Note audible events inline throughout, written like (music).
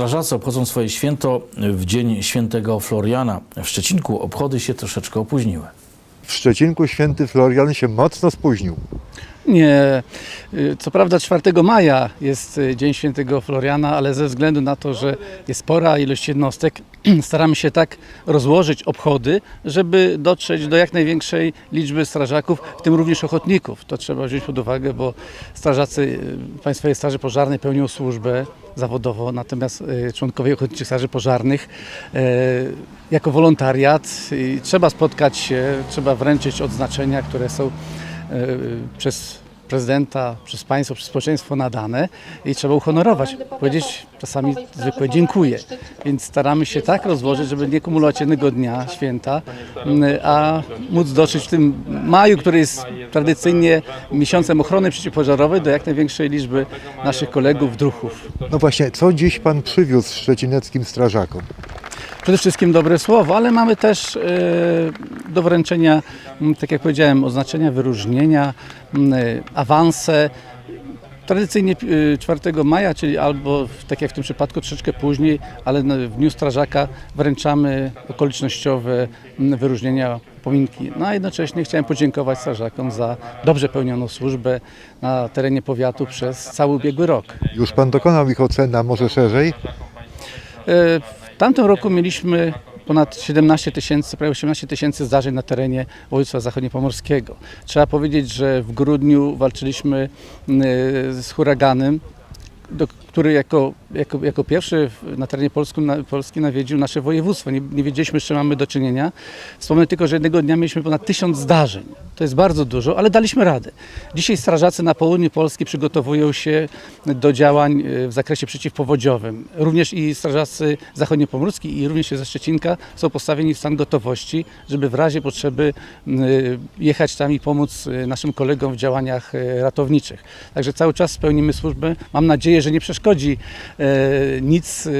Strażacy obchodzą swoje święto w dzień świętego Floriana. W Szczecinku obchody się troszeczkę opóźniły. W Szczecinku święty Florian się mocno spóźnił. Nie. Y, Co prawda 4 maja jest y, Dzień Świętego Floriana, ale ze względu na to, że jest spora ilość jednostek, (clears throat) staramy się tak rozłożyć obchody, żeby dotrzeć do jak największej liczby strażaków, w tym również ochotników. To trzeba wziąć pod uwagę, bo strażacy y, Państwowej Straży Pożarnej pełnią służbę zawodowo, natomiast członkowie Ochotniczych Straży Pożarnych jako wolontariat trzeba spotkać się, trzeba wręczyć odznaczenia, które są przez prezydenta, przez państwo, przez społeczeństwo nadane i trzeba uhonorować, powiedzieć czasami zwykłe dziękuję. Więc staramy się tak rozłożyć, żeby nie kumulować jednego dnia święta, a móc dotrzeć w tym maju, który jest tradycyjnie miesiącem ochrony przeciwpożarowej do jak największej liczby naszych kolegów, druhów. No właśnie, co dziś pan przywiózł szczecineckim strażakom? Przede wszystkim dobre słowo, ale mamy też e, do wręczenia, m, tak jak powiedziałem, oznaczenia, wyróżnienia, m, e, awanse. Tradycyjnie e, 4 maja, czyli albo tak jak w tym przypadku troszeczkę później, ale na- w Dniu Strażaka wręczamy okolicznościowe m, wyróżnienia, pominki. No a jednocześnie chciałem podziękować strażakom za dobrze pełnioną służbę na terenie powiatu przez cały ubiegły rok. Już pan dokonał ich oceny, a może szerzej? Tamtym roku mieliśmy ponad 17 tysięcy, prawie 18 tysięcy zdarzeń na terenie województwa zachodniopomorskiego. Trzeba powiedzieć, że w grudniu walczyliśmy e, z huraganem, do, który jako, jako, jako pierwszy na terenie Polsku, na, Polski nawiedził nasze województwo. Nie, nie wiedzieliśmy, z czym mamy do czynienia. Wspomnę tylko, że jednego dnia mieliśmy ponad tysiąc zdarzeń. To jest bardzo dużo, ale daliśmy radę. Dzisiaj strażacy na południu Polski przygotowują się do działań e, w zakresie przeciwpowodziowym. Również i strażacy zachodniopomorski i również ze Szczecinka są postawieni w stan gotowości, żeby w razie potrzeby e, jechać tam i pomóc e, naszym kolegom w działaniach ratowniczych. Także cały czas spełnimy służbę. Mam nadzieję, że nie przeszkodzi e, nic e,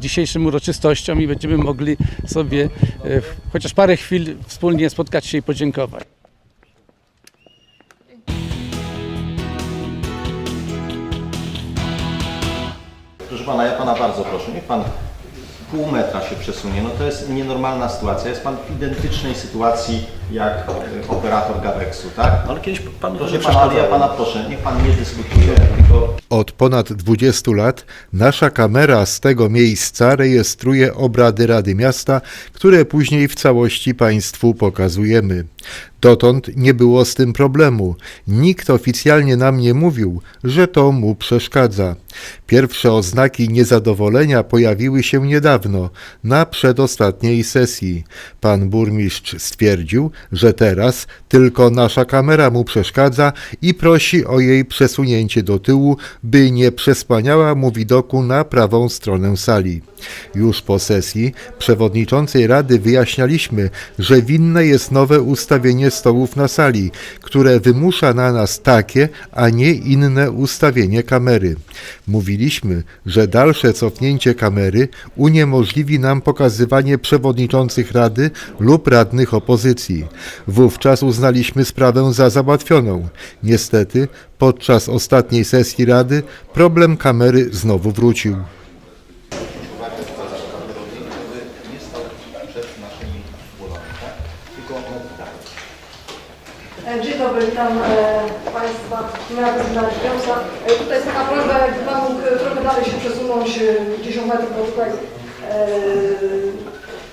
dzisiejszym uroczystościom i będziemy mogli sobie e, chociaż parę chwil wspólnie spotkać się i podziękować. Proszę pana, ja pana bardzo proszę, niech pan pół metra się przesunie. No to jest nienormalna sytuacja. Jest pan w identycznej sytuacji jak e, operator Gabeksu, tak? Ale kiedyś panu Proszę pana, ale ja pana proszę, niech pan nie dyskutuje, tylko Od ponad 20 lat nasza kamera z tego miejsca rejestruje obrady Rady Miasta, które później w całości Państwu pokazujemy. Dotąd nie było z tym problemu. Nikt oficjalnie nam nie mówił, że to mu przeszkadza. Pierwsze oznaki niezadowolenia pojawiły się niedawno, na przedostatniej sesji. Pan burmistrz stwierdził, że teraz tylko nasza kamera mu przeszkadza i prosi o jej przesunięcie do tyłu, by nie przesłaniała mu widoku na prawą stronę sali. Już po sesji przewodniczącej rady wyjaśnialiśmy, że winne jest nowe ustawienie stołów na sali, które wymusza na nas takie, a nie inne ustawienie kamery. Mówiliśmy, że dalsze cofnięcie kamery uniemożliwi nam pokazywanie przewodniczących rady lub radnych opozycji. Wówczas uznaliśmy sprawę za załatwioną. Niestety, podczas ostatniej sesji rady problem kamery znowu wrócił. Dzień dobry, witam e, Państwa. Prezydenta Śpiąca. E, tutaj jest taka prośba, jakby Pan mógł e, trochę dalej się przesunąć, e, 10 metrów, bo tutaj e,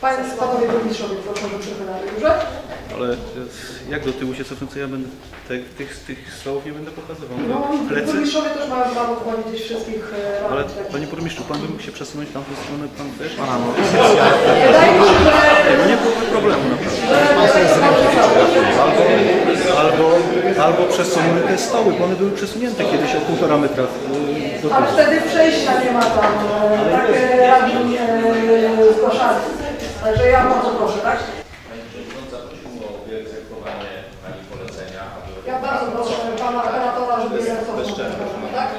Państwo, Panowie Burmistrzowie, proszę, dalej. Dobrze? Ale e, jak do tyłu się cofnę, co ja będę te, tych, tych stołów nie będę pokazywał. No, Plecy. Burmistrzowie też mają prawo powiedzieć wszystkich e, Ale radnych. tak. panie burmistrzu, pan by mógł się przesunąć w tamtą stronę, pan też? Wydaje mi się, że No nie byłoby problemu naprawdę. Albo, albo przesuńmy te stoły, bo one były przesunięte kiedyś o półtora metra do ale tyłu. wtedy przejścia nie ma tam, e, tak e, radni e, zgłaszali. Także ja bardzo proszę, tak? Ja bardzo proszę Pana operatora, żeby je cofnął, tak?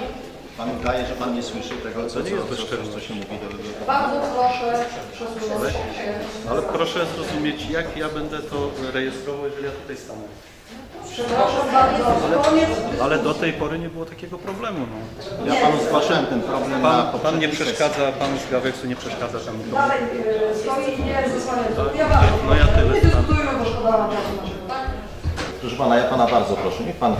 Pan udaje, że pan nie słyszy tego, co, co, co, co, co się mówi. Bardzo proszę przesunąć się. Ale proszę zrozumieć, jak ja będę to rejestrował, jeżeli ja tutaj stanę. Przepraszam bardzo, koniec. Ale do tej pory nie było takiego problemu. No. Ja panu zgłaszałem ten problem na Pan, pan nie sesji. przeszkadza, pan z Gaweksu nie przeszkadza tam nikomu. Dalej e, stoi i nie zasłania. Ja bardzo No ja tyle Nie dyskutujmy, bo szkoda na czasu naszego, tak? Proszę pana, ja pana bardzo proszę, niech pan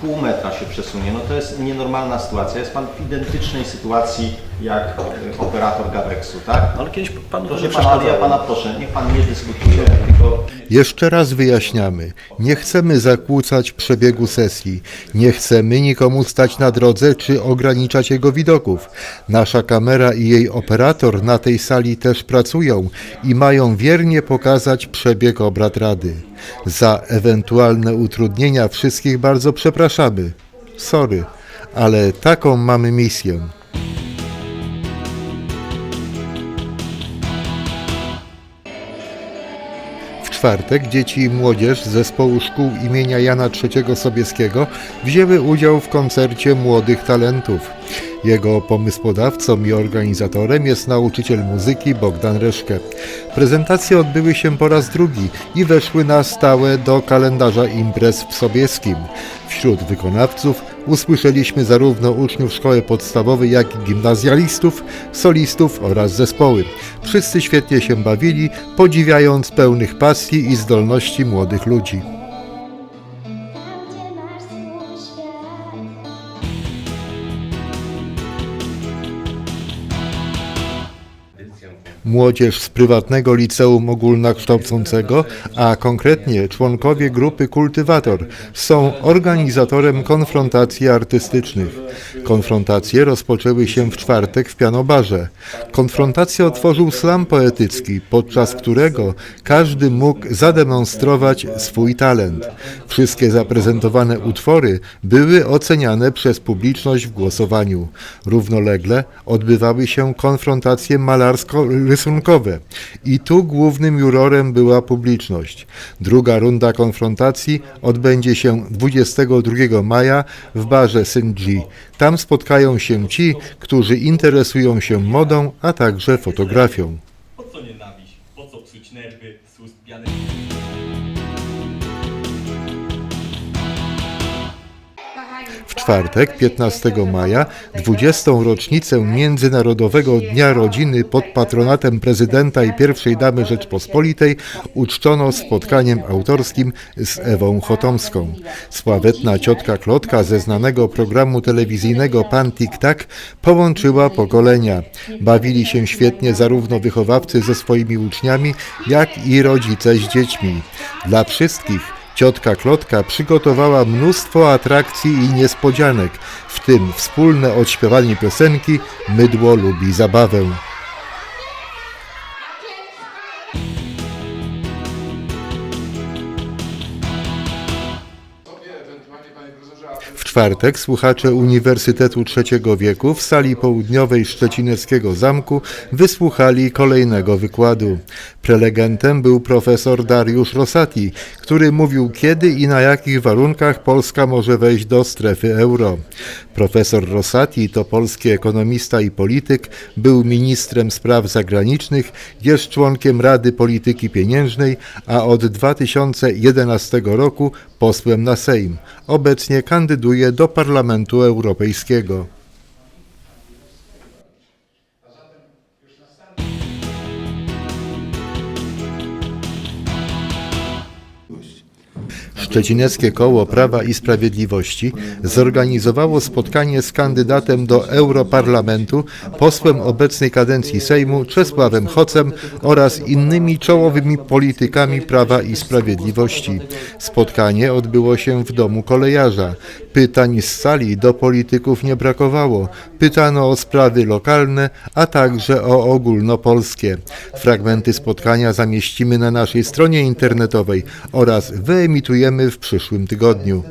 pół metra się przesunie. No to jest nienormalna sytuacja. Jest pan w identycznej sytuacji jak e, operator Gaweksu, tak? Ale kiedyś panu Proszę nie pana, ale ja pana proszę, niech pan nie dyskutuje, tylko Jeszcze raz wyjaśniamy. Nie chcemy zakłócać przebiegu sesji. Nie chcemy nikomu stać na drodze czy ograniczać jego widoków. Nasza kamera i jej operator na tej sali też pracują i mają wiernie pokazać przebieg obrad Rady. Za ewentualne utrudnienia wszystkich bardzo przepraszamy. Sorry, ale taką mamy misję. Czwartek dzieci i młodzież z zespołu szkół imienia Jana III Sobieskiego wzięły udział w koncercie Młodych Talentów. Jego pomysłodawcą i organizatorem jest nauczyciel muzyki Bogdan Reszke. Prezentacje odbyły się po raz drugi i weszły na stałe do kalendarza imprez w Sobieskim. Wśród wykonawców usłyszeliśmy zarówno uczniów szkoły podstawowej, jak i gimnazjalistów, solistów oraz zespoły. Wszyscy świetnie się bawili, podziwiając pełnych pasji i zdolności młodych ludzi. Młodzież z prywatnego liceum ogólnokształcącego, a konkretnie członkowie grupy Kultywator, są organizatorem konfrontacji artystycznych. Konfrontacje rozpoczęły się w czwartek w Pianobarze. Konfrontację otworzył slam poetycki, podczas którego każdy mógł zademonstrować swój talent. Wszystkie zaprezentowane utwory były oceniane przez publiczność w głosowaniu. Równolegle odbywały się konfrontacje malarsko-rysunkowe i tu głównym jurorem była publiczność. Druga runda konfrontacji odbędzie się 22 maja w barze Synji. Tam spotkają się ci, którzy interesują się modą, a także fotografią. Czwartek, 15 maja, 20. rocznicę Międzynarodowego Dnia Rodziny pod patronatem prezydenta i pierwszej damy Rzeczpospolitej uczczono spotkaniem autorskim z Ewą Chotomską. Sławetna ciotka Klotka ze znanego programu telewizyjnego Pan Tik Tak połączyła pokolenia. Bawili się świetnie zarówno wychowawcy ze swoimi uczniami, jak i rodzice z dziećmi. Dla wszystkich Ciotka Klotka przygotowała mnóstwo atrakcji i niespodzianek, w tym wspólne odśpiewanie piosenki Mydło lubi zabawę. W czwartek słuchacze Uniwersytetu Trzeciego Wieku w sali południowej Szczecineckiego Zamku wysłuchali kolejnego wykładu. Prelegentem był profesor Dariusz Rosati, który mówił kiedy i na jakich warunkach Polska może wejść do strefy euro. Profesor Rosati to polski ekonomista i polityk, był ministrem spraw zagranicznych, jest członkiem Rady Polityki Pieniężnej, a od 2011 roku posłem na Sejm. Obecnie kandyduje do Parlamentu Europejskiego. Szczecineckie Koło Prawa i Sprawiedliwości zorganizowało spotkanie z kandydatem do Europarlamentu, posłem obecnej kadencji Sejmu Czesławem Hocem oraz innymi czołowymi politykami Prawa i Sprawiedliwości. Spotkanie odbyło się w domu kolejarza. Pytań z sali do polityków nie brakowało. Pytano o sprawy lokalne, a także o ogólnopolskie. Fragmenty spotkania zamieścimy na naszej stronie internetowej oraz wyemitujemy w przyszłym tygodniu.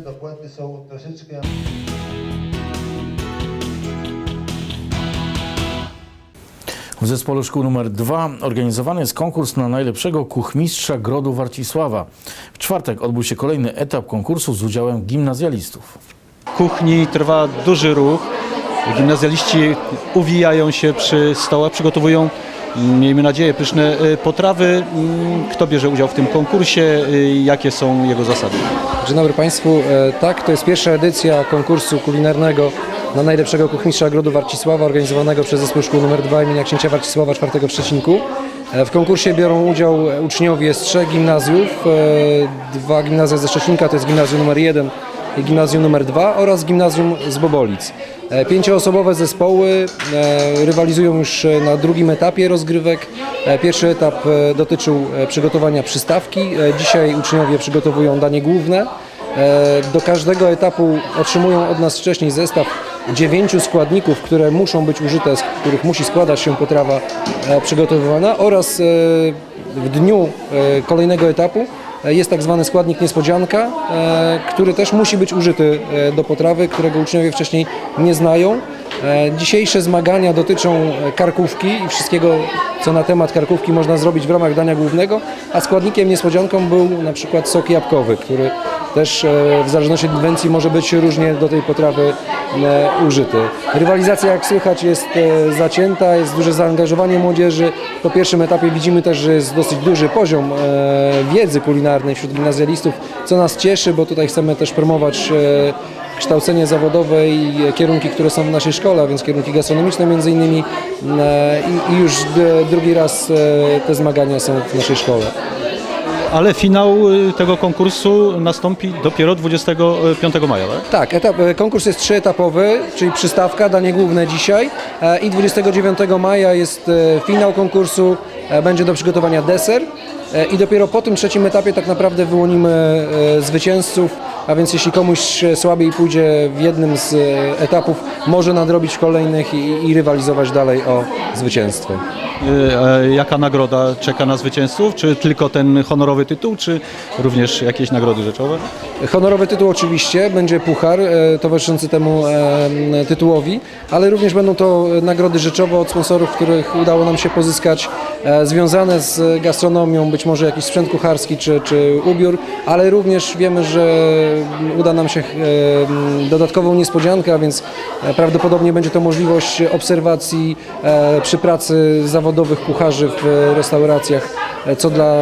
W zespole szkół nr 2 organizowany jest konkurs na najlepszego kuchmistrza Grodu Warcisława. W czwartek odbył się kolejny etap konkursu z udziałem gimnazjalistów. kuchni trwa duży ruch. Gimnazjaliści uwijają się przy stołach, przygotowują miejmy nadzieję, pyszne e, potrawy. Mm, Kto bierze udział w tym konkursie? e, Jakie są jego zasady? Dzień dobry Państwu. E, Tak, to jest pierwsza edycja konkursu kulinarnego na najlepszego kuchmistrza Grodu Warcisława organizowanego przez Zespół Szkół nr 2 imienia księcia Warcisława IV w Szczecinku. W konkursie biorą udział uczniowie z trzech gimnazjów, dwa gimnazja ze Szczecinka, to jest gimnazjum numer 1 i gimnazjum numer 2 oraz gimnazjum z Bobolic. E, Pięcioosobowe zespoły e, rywalizują już e, na drugim etapie rozgrywek. Pierwszy etap dotyczył przygotowania przystawki. Dzisiaj uczniowie przygotowują danie główne. Do każdego etapu otrzymują od nas wcześniej zestaw dziewięciu składników, które muszą być użyte, z których musi składać się potrawa przygotowywana oraz w dniu kolejnego etapu jest tak zwany składnik niespodzianka, e, który też musi być użyty e, do potrawy, którego uczniowie wcześniej nie znają. E, Dzisiejsze zmagania dotyczą e, karkówki i wszystkiego, co na temat karkówki można zrobić w ramach dania głównego, a składnikiem niespodzianką był na przykład sok jabłkowy, który też e, w zależności od inwencji może być różnie do tej potrawy użyty. Rywalizacja, jak słychać, jest zacięta, jest duże zaangażowanie młodzieży. Po pierwszym etapie widzimy też, że jest dosyć duży poziom wiedzy kulinarnej wśród gimnazjalistów, co nas cieszy, bo tutaj chcemy też promować kształcenie zawodowe i kierunki, które są w naszej szkole, a więc kierunki gastronomiczne między innymi E, i, już drugi raz e, te zmagania są w naszej szkole. Ale finał e, tego konkursu nastąpi dopiero 25 maja, tak? Tak, etap, e, konkurs jest trzyetapowy, czyli przystawka, danie główne dzisiaj i 29 maja jest finał konkursu, będzie do przygotowania deser i dopiero po tym trzecim etapie tak naprawdę wyłonimy zwycięzców, a więc jeśli komuś e, słabiej pójdzie w jednym z e, etapów, może nadrobić w kolejnych i, i rywalizować dalej o zwycięstwo. E, Jaka nagroda czeka na zwycięzców? Czy tylko ten honorowy tytuł, czy również jakieś nagrody rzeczowe? Honorowy tytuł oczywiście, będzie puchar e, towarzyszący temu e, tytułowi, ale również będą to nagrody rzeczowe od sponsorów, których udało nam się pozyskać, e, związane z gastronomią, być może jakiś sprzęt kucharski czy, czy ubiór, ale również wiemy, że uda nam się e, dodatkową niespodziankę, a więc e, prawdopodobnie będzie to możliwość obserwacji e, przy pracy zawodowych kucharzy w restauracjach, co dla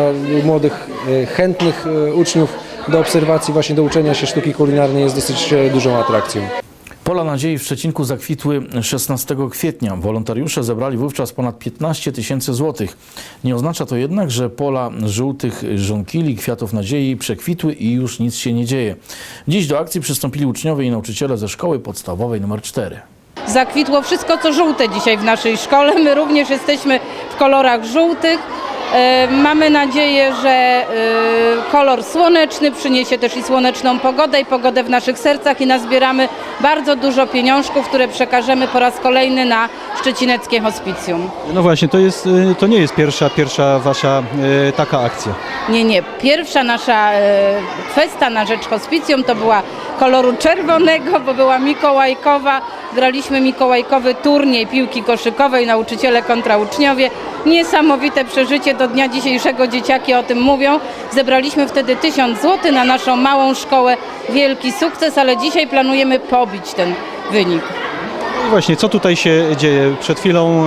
młodych, chętnych uczniów do obserwacji, właśnie do uczenia się sztuki kulinarnej jest dosyć dużą atrakcją. Pola Nadziei w Szczecinku zakwitły 16 kwietnia. Wolontariusze zebrali wówczas ponad 15 tysięcy złotych. Nie oznacza to jednak, że pola żółtych żonkili, kwiatów nadziei przekwitły i już nic się nie dzieje. Dziś do akcji przystąpili uczniowie i nauczyciele ze szkoły podstawowej nr 4. Zakwitło wszystko, co żółte dzisiaj w naszej szkole. My również jesteśmy w kolorach żółtych. E, Mamy nadzieję, że e, kolor słoneczny przyniesie też i słoneczną pogodę i pogodę w naszych sercach i nazbieramy bardzo dużo pieniążków, które przekażemy po raz kolejny na Szczecineckie Hospicjum. No właśnie, to, jest, e, to nie jest pierwsza, pierwsza wasza e, taka akcja. Nie, nie. Pierwsza nasza e, kwesta na rzecz hospicjum to była koloru czerwonego, bo była Mikołajkowa. Graliśmy Mikołajkowy turniej piłki koszykowej, nauczyciele kontra uczniowie. Niesamowite przeżycie do dnia dzisiejszego, dzieciaki o tym mówią. Zebraliśmy wtedy 1000 zł na naszą małą szkołę. Wielki sukces, ale dzisiaj planujemy pobić ten wynik. No właśnie, co tutaj się dzieje? Przed chwilą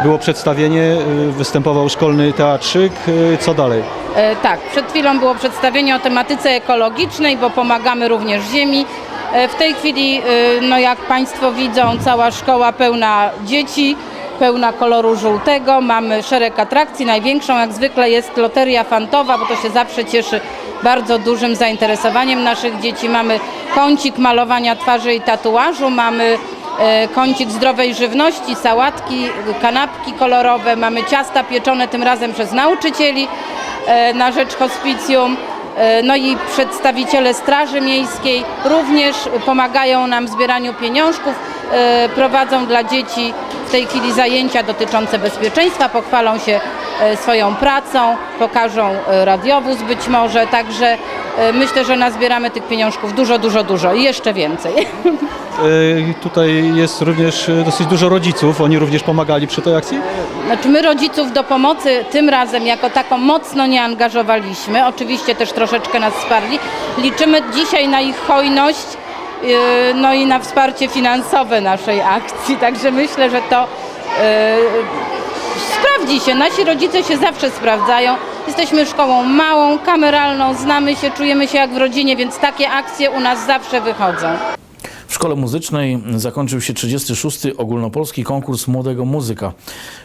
e, było przedstawienie, e, występował szkolny teatrzyk. E, Co dalej? E, tak, przed chwilą było przedstawienie o tematyce ekologicznej, bo pomagamy również ziemi. E, w tej chwili, e, no jak Państwo widzą, cała szkoła pełna dzieci, pełna koloru żółtego. Mamy szereg atrakcji. Największą jak zwykle jest loteria fantowa, bo to się zawsze cieszy bardzo dużym zainteresowaniem naszych dzieci. Mamy kącik malowania twarzy i tatuażu, mamy e, kącik zdrowej żywności, sałatki, kanapki kolorowe, mamy ciasta pieczone tym razem przez nauczycieli e, na rzecz hospicjum. E, No i przedstawiciele Straży Miejskiej również pomagają nam w zbieraniu pieniążków, prowadzą dla dzieci w tej chwili zajęcia dotyczące bezpieczeństwa, pochwalą się e, swoją pracą, pokażą e, radiowóz być może, także e, myślę, że nazbieramy tych pieniążków dużo, dużo, dużo i jeszcze więcej. E, Tutaj jest również e, dosyć dużo rodziców. Oni również pomagali przy tej akcji? Znaczy my rodziców do pomocy tym razem jako taką mocno nie angażowaliśmy. Oczywiście też troszeczkę nas wsparli. Liczymy dzisiaj na ich hojność, no i na wsparcie finansowe naszej akcji. Także myślę, że to sprawdzi sprawdzi się. Nasi rodzice się zawsze sprawdzają. Jesteśmy szkołą małą, kameralną, znamy się, czujemy się jak w rodzinie, więc takie akcje u nas zawsze wychodzą. Szkole muzycznej zakończył się 36. ogólnopolski konkurs młodego muzyka.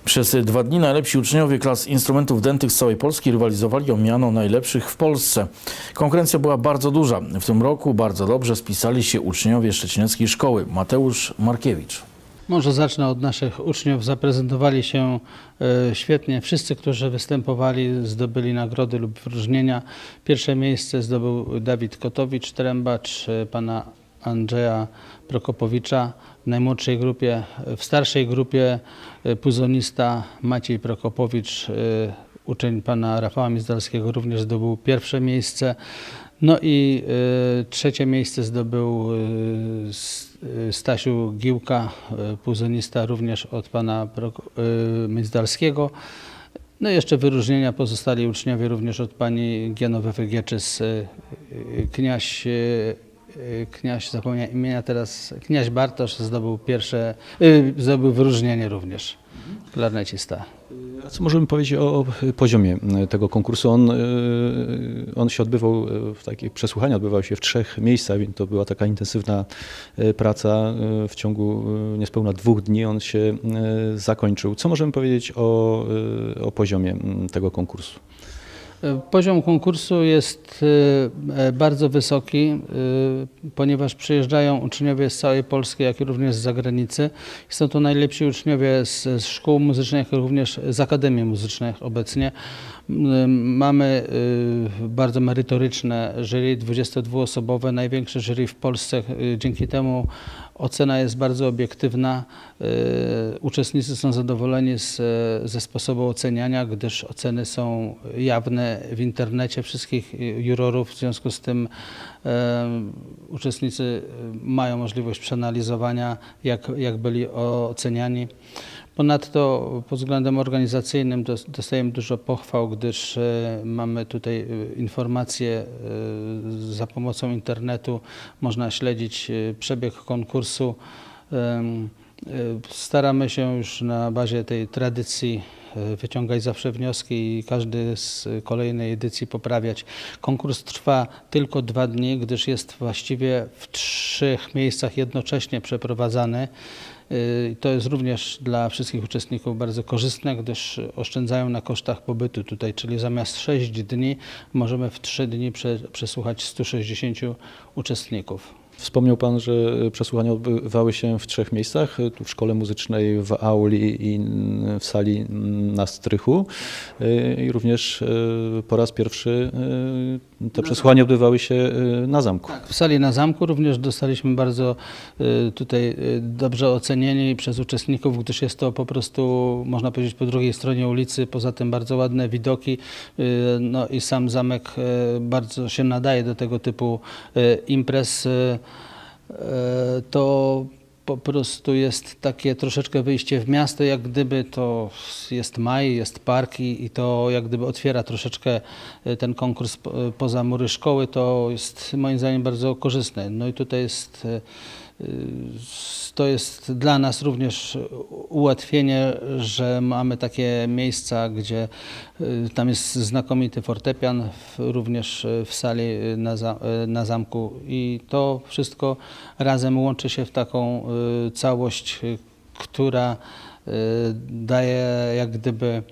Przez dwa dni najlepsi uczniowie klas instrumentów dętych z całej Polski rywalizowali o miano najlepszych w Polsce. Konkurencja była bardzo duża. W tym roku bardzo dobrze spisali się uczniowie Szczecineckiej Szkoły. Mateusz Markiewicz. Może zacznę od naszych uczniów. Zaprezentowali się e, świetnie. Wszyscy, którzy występowali, zdobyli nagrody lub wyróżnienia. Pierwsze miejsce zdobył Dawid Kotowicz, trębacz e, pana Andrzeja Prokopowicza. W najmłodszej grupie, w starszej grupie e, puzonista Maciej Prokopowicz, e, uczeń pana Rafała Mizdalskiego, również zdobył pierwsze miejsce. No i e, trzecie miejsce zdobył Stasiu Giłka, puzonista również od pana Mizdalskiego. No i jeszcze wyróżnienia pozostali uczniowie również od pani e, e, kniaś, e, kniaś zapomniałem imienia teraz, kniaś Bartosz zdobył pierwsze, e, zdobył wyróżnienie również, klarnecista. A co możemy powiedzieć o poziomie e, tego konkursu? On, on się odbywał, w takich przesłuchania odbywały się w trzech miejscach, więc to była taka intensywna praca. W ciągu niespełna dwóch dni on się zakończył. Co możemy powiedzieć o, o poziomie m, tego konkursu? Poziom konkursu jest e, e, bardzo wysoki, e, ponieważ przyjeżdżają uczniowie z całej Polski, jak i również z zagranicy. Są to najlepsi uczniowie z, szkół muzycznych, jak również z akademii muzycznych obecnie. Mamy e, bardzo merytoryczne jury, 22-osobowe, największe jury w Polsce. Dzięki temu ocena jest bardzo obiektywna. E, Uczestnicy są zadowoleni z, ze sposobu oceniania, gdyż oceny są jawne w internecie wszystkich jurorów. W związku z tym e, uczestnicy mają możliwość przeanalizowania, jak, jak byli oceniani. Ponadto pod względem organizacyjnym dos- dostajemy dużo pochwał, gdyż e, mamy tutaj e, informacje e, za pomocą internetu. Można śledzić e, przebieg konkursu. E, Staramy się już na bazie tej tradycji e, wyciągać zawsze wnioski i każdy z kolejnej edycji poprawiać. Konkurs trwa tylko dwa dni, gdyż jest właściwie w trzech miejscach jednocześnie przeprowadzany. Y, To jest również dla wszystkich uczestników bardzo korzystne, gdyż oszczędzają na kosztach pobytu tutaj, czyli zamiast 6 dni możemy w 3 dni prze, przesłuchać 160 uczestników. Wspomniał Pan, że przesłuchania odbywały się w trzech miejscach, tu w szkole muzycznej, w auli i w sali na strychu. I również e, po raz pierwszy e, te przesłuchania odbywały się e, na zamku. W sali na zamku również dostaliśmy bardzo tutaj dobrze ocenieni przez uczestników, gdyż jest to po prostu, można powiedzieć, po drugiej stronie ulicy, poza tym bardzo ładne widoki, no i sam zamek bardzo się nadaje do tego typu imprez. Y, To po prostu jest takie troszeczkę wyjście w miasto, jak gdyby to jest maj, jest park i, i to jak gdyby otwiera troszeczkę y, ten konkurs po- poza mury szkoły, to jest moim zdaniem bardzo korzystne. No i tutaj jest, to jest dla nas również ułatwienie, że mamy takie miejsca, gdzie y, tam jest znakomity fortepian, również y, w sali y, na, y, na zamku. I to wszystko razem łączy się w taką y, całość, y, która y, daje jak gdyby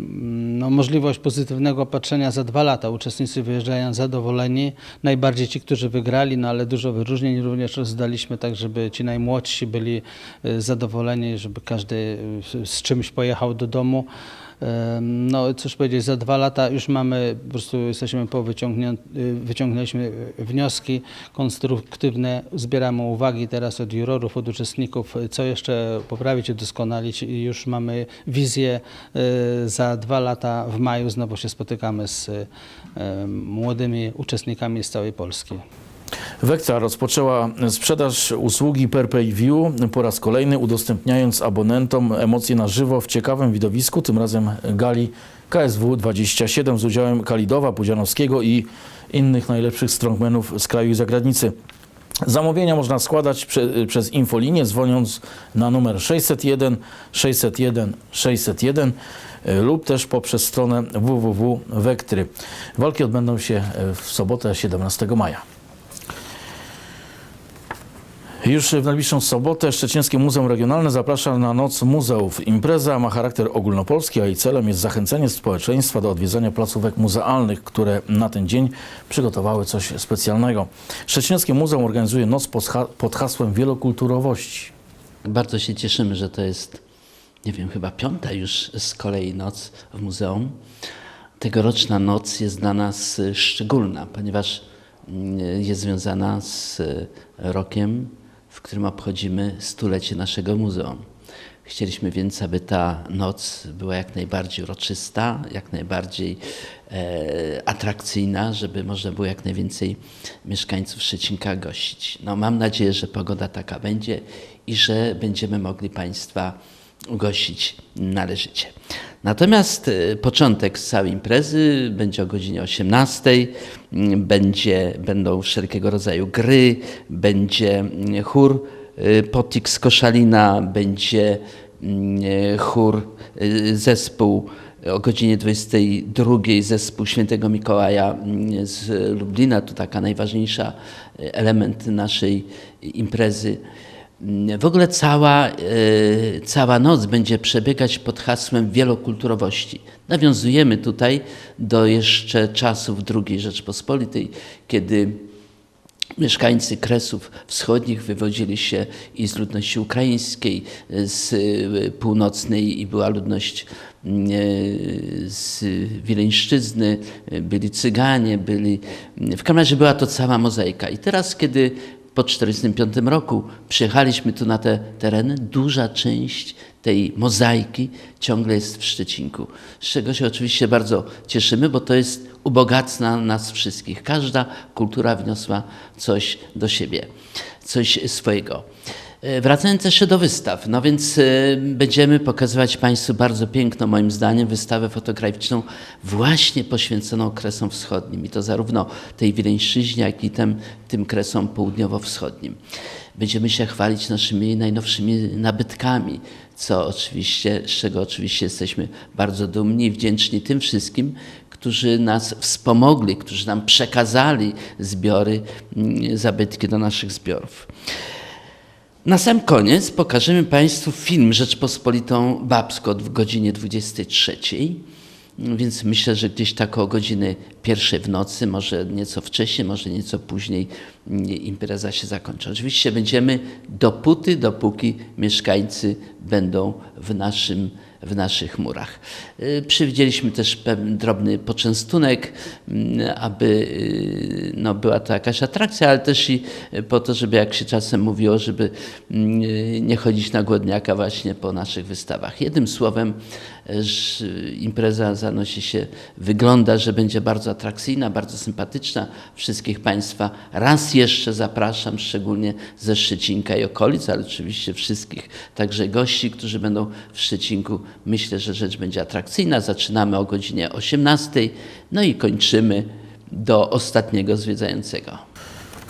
no, możliwość pozytywnego patrzenia za dwa lata. Uczestnicy wyjeżdżają zadowoleni, najbardziej ci, którzy wygrali, no ale dużo wyróżnień również rozdaliśmy, tak żeby ci najmłodsi byli y, zadowoleni, żeby każdy y, z czymś pojechał do domu. No cóż powiedzieć, za dwa lata już mamy, po prostu jesteśmy po y, wyciągnęliśmy wnioski konstruktywne, zbieramy uwagi teraz od jurorów, od uczestników, co jeszcze poprawić, udoskonalić i już mamy wizję y, za dwa lata w maju znowu się spotykamy z y, młodymi uczestnikami z całej Polski. Wektra rozpoczęła sprzedaż usługi Per Pay View po raz kolejny, udostępniając abonentom emocje na żywo w ciekawym widowisku, tym razem gali KSW 27 z udziałem Kalidowa, Pudzianowskiego i innych najlepszych strongmenów z kraju i zagranicy. Zamówienia można składać prze, przez infolinię dzwoniąc na numer 601 601 601 y, lub też poprzez stronę www.wektry. Walki odbędą się y, w sobotę 17 maja. Już w najbliższą sobotę Szczecińskie Muzeum Regionalne zaprasza na Noc Muzeów. Impreza ma charakter ogólnopolski, a jej celem jest zachęcenie społeczeństwa do odwiedzania placówek muzealnych, które na ten dzień przygotowały coś specjalnego. Szczecińskie Muzeum organizuje noc pod ha- pod hasłem wielokulturowości. Bardzo się cieszymy, że to jest, nie wiem, chyba piąta już z kolei noc w muzeum. Tegoroczna noc jest dla nas y, szczególna, ponieważ mm, jest związana z y, rokiem, w którym obchodzimy stulecie naszego muzeum. Chcieliśmy więc, aby ta noc była jak najbardziej uroczysta, jak najbardziej e, atrakcyjna, żeby można było jak najwięcej mieszkańców Szczecinka gościć. No, mam nadzieję, że pogoda taka będzie i że będziemy mogli Państwa ugościć należycie. Natomiast e, początek całej imprezy będzie o godzinie 18. Mm, Będzie, będą wszelkiego rodzaju gry, będzie mm, chór y, Potik z Koszalina, będzie mm, chór, y, zespół o godzinie 22 zespół Świętego Mikołaja z Lublina, to taka najważniejsza y, element naszej imprezy. W ogóle cała, e, cała noc będzie przebiegać pod hasłem wielokulturowości. Nawiązujemy tutaj do jeszcze czasów II Rzeczpospolitej, kiedy mieszkańcy Kresów Wschodnich wywodzili się i z ludności ukraińskiej, z e, północnej i była ludność e, z Wileńszczyzny, byli Cyganie, byli... W każdym razie była to cała mozaika. I teraz, kiedy po 1945 roku przyjechaliśmy tu na te tereny, duża część tej mozaiki ciągle jest w Szczecinku, z czego się oczywiście bardzo cieszymy, bo to jest ubogacna nas wszystkich. Każda kultura wniosła coś do siebie, coś swojego. E, Wracając jeszcze do wystaw, no więc e, będziemy pokazywać Państwu bardzo piękną, moim zdaniem, wystawę fotograficzną właśnie poświęconą Kresom Wschodnim i to zarówno tej Wileńszczyźnie, jak i tym, tym Kresom Południowo-Wschodnim. Będziemy się chwalić naszymi najnowszymi nabytkami, co oczywiście, z czego oczywiście jesteśmy bardzo dumni i wdzięczni tym wszystkim, którzy nas wspomogli, którzy nam przekazali zbiory, mm, zabytki do naszych zbiorów. Na sam koniec pokażemy Państwu film Rzeczpospolitą Babsko w godzinie 23. Więc myślę, że gdzieś tak o godziny pierwszej w nocy, może nieco wcześniej, może nieco później mm, impreza się zakończy. Oczywiście będziemy dopóty, dopóki mieszkańcy będą w naszym w naszych murach. Y, Przewidzieliśmy też pewien drobny poczęstunek, mm, aby y, no, była to jakaś atrakcja, ale też i po to, żeby jak się czasem mówiło, żeby mm, nie chodzić na głodniaka właśnie po naszych wystawach. Jednym słowem, impreza zanosi się, wygląda, że będzie bardzo atrakcyjna, bardzo sympatyczna. Wszystkich Państwa raz jeszcze zapraszam, szczególnie ze Szczecinka i okolic, ale oczywiście wszystkich, także gości, którzy będą w Szczecinku. Myślę, że rzecz będzie atrakcyjna. Zaczynamy o godzinie 18, no i kończymy do ostatniego zwiedzającego.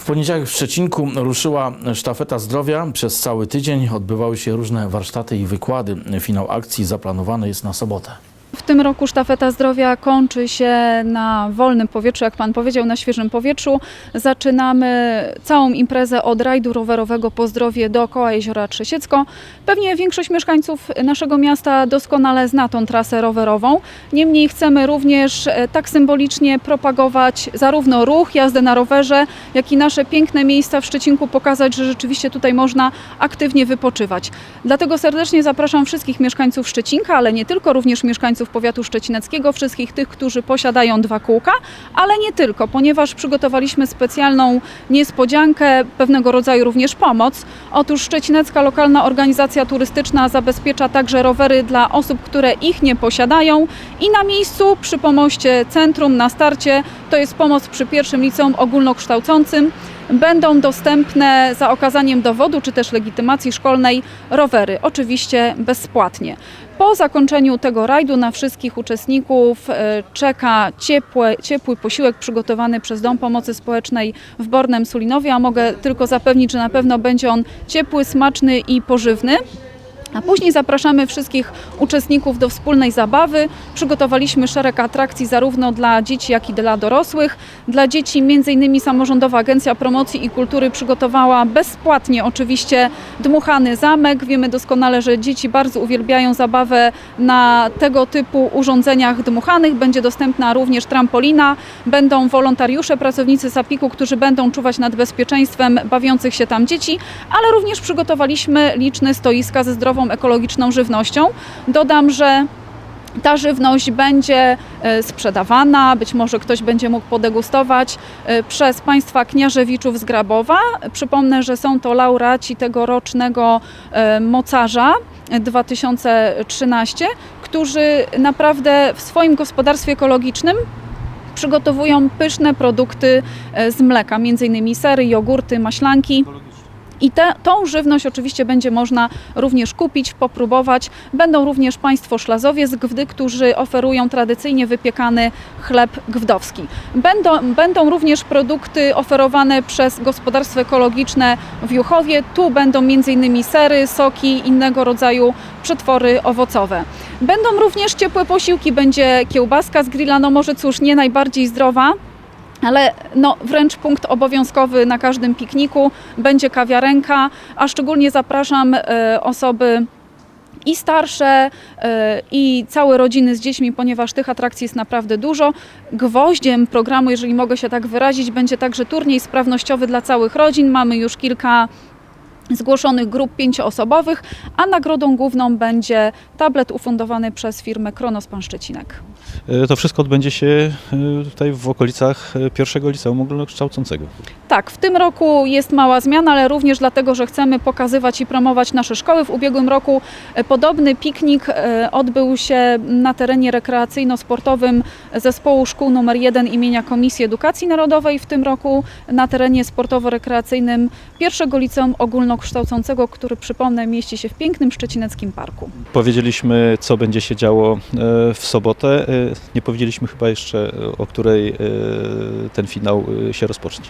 Poniedziałek w Szczecinku ruszyła sztafeta zdrowia. Przez cały tydzień odbywały się różne warsztaty i wykłady. Finał akcji zaplanowany jest na sobotę. W tym roku sztafeta zdrowia kończy się na wolnym powietrzu, jak Pan powiedział, na świeżym powietrzu. Zaczynamy całą imprezę od rajdu rowerowego po zdrowie dookoła Jeziora Trzesiecko. Pewnie większość mieszkańców naszego miasta doskonale zna tą trasę rowerową. Niemniej chcemy również e, tak symbolicznie propagować zarówno ruch, jazdę na rowerze, jak i nasze piękne miejsca w Szczecinku, pokazać, że rzeczywiście tutaj można aktywnie wypoczywać. Dlatego serdecznie zapraszam wszystkich mieszkańców Szczecinka, ale nie tylko, również mieszkańców powiatu szczecineckiego, wszystkich tych, którzy posiadają dwa kółka, ale nie tylko, ponieważ przygotowaliśmy specjalną niespodziankę, pewnego rodzaju również pomoc. Otóż Szczecinecka Lokalna Organizacja Turystyczna zabezpiecza także rowery dla osób, które ich nie posiadają i na miejscu przy pomoście centrum na starcie to jest pomoc przy pierwszym liceum ogólnokształcącym. Będą dostępne za okazaniem dowodu czy też legitymacji szkolnej rowery, oczywiście bezpłatnie. Po zakończeniu tego rajdu na wszystkich uczestników e, czeka ciepłe, ciepły posiłek przygotowany przez Dom Pomocy Społecznej w Bornem Sulinowie, a mogę tylko zapewnić, że na pewno będzie on ciepły, smaczny i pożywny. A później zapraszamy wszystkich uczestników do wspólnej zabawy. Przygotowaliśmy szereg atrakcji zarówno dla dzieci, jak i dla dorosłych. Dla dzieci m.in. Samorządowa Agencja Promocji i Kultury przygotowała bezpłatnie oczywiście dmuchany zamek. Wiemy doskonale, że dzieci bardzo uwielbiają zabawę na tego typu urządzeniach dmuchanych. Będzie dostępna również trampolina. Będą wolontariusze, pracownicy SAPIK-u, którzy będą czuwać nad bezpieczeństwem bawiących się tam dzieci, ale również przygotowaliśmy liczne stoiska ze zdrową ekologiczną żywnością. Dodam, że ta żywność będzie e, sprzedawana, być może ktoś będzie mógł podegustować e, przez Państwa Kniarzewiczów z Grabowa. Przypomnę, że są to laureaci tegorocznego e, mocarza 2013, którzy naprawdę w swoim gospodarstwie ekologicznym przygotowują pyszne produkty z mleka, m.in. sery, jogurty, maślanki. I te, tą żywność oczywiście będzie można również kupić, popróbować. Będą również Państwo szlazowie z Gwdy, którzy oferują tradycyjnie wypiekany chleb gwdowski. Będą, będą również produkty oferowane przez gospodarstwo ekologiczne w Juchowie. Tu będą m.in. sery, soki, innego rodzaju przetwory owocowe. Będą również ciepłe posiłki, będzie kiełbaska z grilla, no może cóż, nie najbardziej zdrowa, ale no, wręcz punkt obowiązkowy na każdym pikniku będzie kawiarenka, a szczególnie zapraszam e, osoby i starsze, e, i całe rodziny z dziećmi, ponieważ tych atrakcji jest naprawdę dużo. Gwoździem programu, jeżeli mogę się tak wyrazić, będzie także turniej sprawnościowy dla całych rodzin. Mamy już kilka zgłoszonych grup pięcioosobowych, a nagrodą główną będzie tablet ufundowany przez firmę Kronos Pan Szczecinek. E, To wszystko odbędzie się e, tutaj w okolicach e, pierwszego liceum ogólnokształcącego. Tak, w tym roku jest mała zmiana, ale również dlatego, że chcemy pokazywać i promować nasze szkoły. W ubiegłym roku podobny piknik odbył się na terenie rekreacyjno-sportowym zespołu szkół nr 1 imienia Komisji Edukacji Narodowej. W tym roku na terenie sportowo-rekreacyjnym pierwszego liceum ogólnokształcącego, który przypomnę mieści się w pięknym szczecineckim parku. Powiedzieliśmy, co będzie się działo w sobotę. Nie powiedzieliśmy chyba jeszcze, e, o której e, ten finał e, się rozpocznie.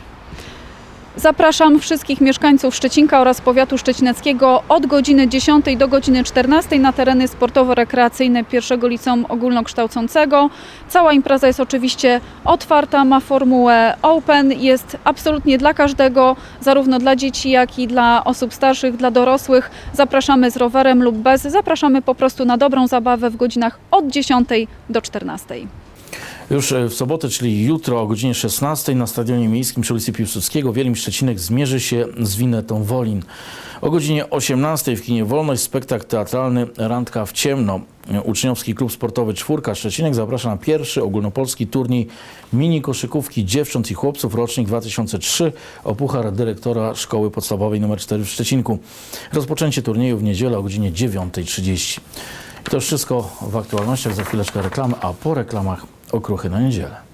Zapraszam wszystkich mieszkańców Szczecinka oraz powiatu szczecineckiego od godziny 10 do godziny 14 na tereny sportowo-rekreacyjne pierwszego liceum ogólnokształcącego. Cała impreza jest oczywiście otwarta, ma formułę open, jest absolutnie dla każdego, zarówno dla dzieci, jak i dla osób starszych, dla dorosłych. Zapraszamy z rowerem lub bez, zapraszamy po prostu na dobrą zabawę w godzinach od 10 do 14. Już e, w sobotę, czyli jutro o godzinie 16 na Stadionie Miejskim przy ulicy Piłsudskiego Wielim Szczecinek zmierzy się z Winetą Wolin. O godzinie 18 w kinie Wolność spektakl teatralny Randka w ciemno. Uczniowski Klub Sportowy Czwórka Szczecinek zaprasza na pierwszy ogólnopolski turniej mini koszykówki dziewcząt i chłopców rocznik 2003 o puchar dyrektora Szkoły Podstawowej nr 4 w Szczecinku. Rozpoczęcie turnieju w niedzielę o godzinie 9.30. To już wszystko w aktualnościach. Za chwileczkę reklamy, a po reklamach okruchy na niedzielę.